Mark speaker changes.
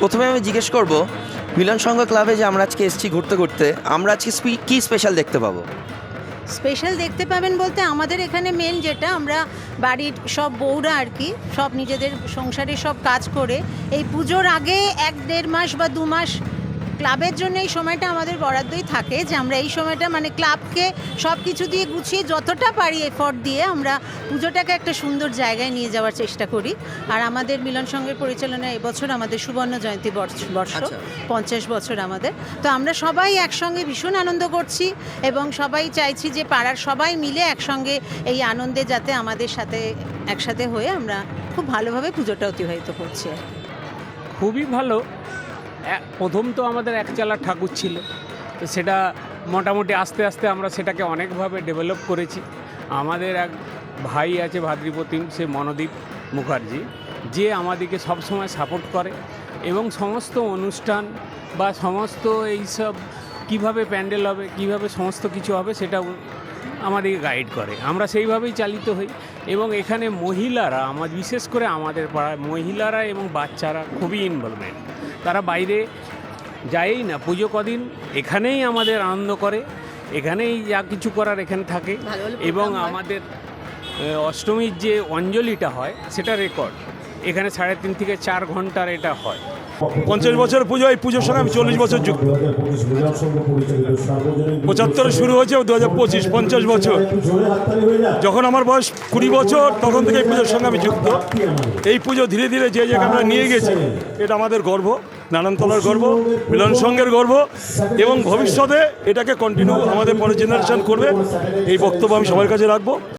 Speaker 1: প্রথমে আমি জিজ্ঞেস করব, মিলন সংঘ ক্লাবে যে আমরা আজকে এসেছি ঘুরতে ঘুরতে, আমরা আজকে কী স্পেশাল দেখতে পাবো?
Speaker 2: স্পেশাল দেখতে পাবেন বলতে আমাদের এখানে মেন যেটা, আমরা বাড়ির সব বউরা আর কি, সব নিজেদের সংসারে সব কাজ করে, এই পুজোর আগে এক দেড় মাস বা দু মাস ক্লাবের জন্য এই সময়টা আমাদের বরাদ্দই থাকে যে আমরা এই সময়টা মানে ক্লাবকে সব কিছু দিয়ে গুছিয়ে যতটা পারি এফর্ট দিয়ে আমরা পুজোটাকে একটা সুন্দর জায়গায় নিয়ে যাওয়ার চেষ্টা করি। আর আমাদের মিলন সংঘের পরিচালনায় এবছর আমাদের সুবর্ণ জয়ন্তী বর্ষ- বর্ষ
Speaker 1: আচ্ছা।
Speaker 2: পঞ্চাশ বছর আমাদের। তো আমরা সবাই একসঙ্গে ভীষণ আনন্দ করছি এবং সবাই চাইছি যে পাড়ার সবাই মিলে একসঙ্গে এই আনন্দে যাতে আমাদের সাথে একসাথে হয়ে আমরা খুব ভালোভাবে পুজোটা অতিবাহিত করছি।
Speaker 3: খুবই ভালো। প্রথম তো আমাদের এক একচালা ঠাকুর ছিল। তো সেটা মোটামুটি আস্তে আস্তে আমরা সেটাকে অনেকভাবে ডেভেলপ করেছি। আমাদের এক ভাই আছে ভাদ্রিপ্রতিম সে মনোদীপ মুখার্জি, যে আমাদেরকে সবসময় সাপোর্ট করে এবং সমস্ত অনুষ্ঠান বা সমস্ত এইসব কীভাবে প্যান্ডেল হবে, কীভাবে সমস্ত কিছু হবে সেটা আমাদেরকে গাইড করে। আমরা সেইভাবেই চালিত হই এবং এখানে মহিলারা, আমার বিশেষ করে আমাদের পাড়ায় মহিলারা এবং বাচ্চারা খুবই ইনভলভমেন্ট তারা বাইরে যায়ই না। পুজো কদিন এখানেই আমাদের আনন্দ করে এখানেই যা কিছু করার এখানে থাকে এবং আমাদের অষ্টমীর যে অঞ্জলিটা হয় সেটা রেকর্ড এখানে সাড়ে তিন থেকে চার ঘণ্টার এটা হয়।
Speaker 4: পঞ্চাশ বছর পুজো এই পুজোর সঙ্গে আমি চল্লিশ বছর যুক্ত। পঁচাত্তরে শুরু হয়েছে দু হাজার পঁচিশ, পঞ্চাশ বছর। যখন আমার বয়স কুড়ি বছর, তখন থেকে এই পুজোর সঙ্গে আমি যুক্ত। এই পুজো ধীরে ধীরে যে জায়গায় আমরা নিয়ে গেছি, এটা আমাদের গর্ব নানানতলার গর্ব মিলন সঙ্গের গর্ব, এবং ভবিষ্যতে এটাকে কন্টিনিউ আমাদের পরের জেনারেশন করবে। এই বক্তব্য আমি সবার কাছে রাখব।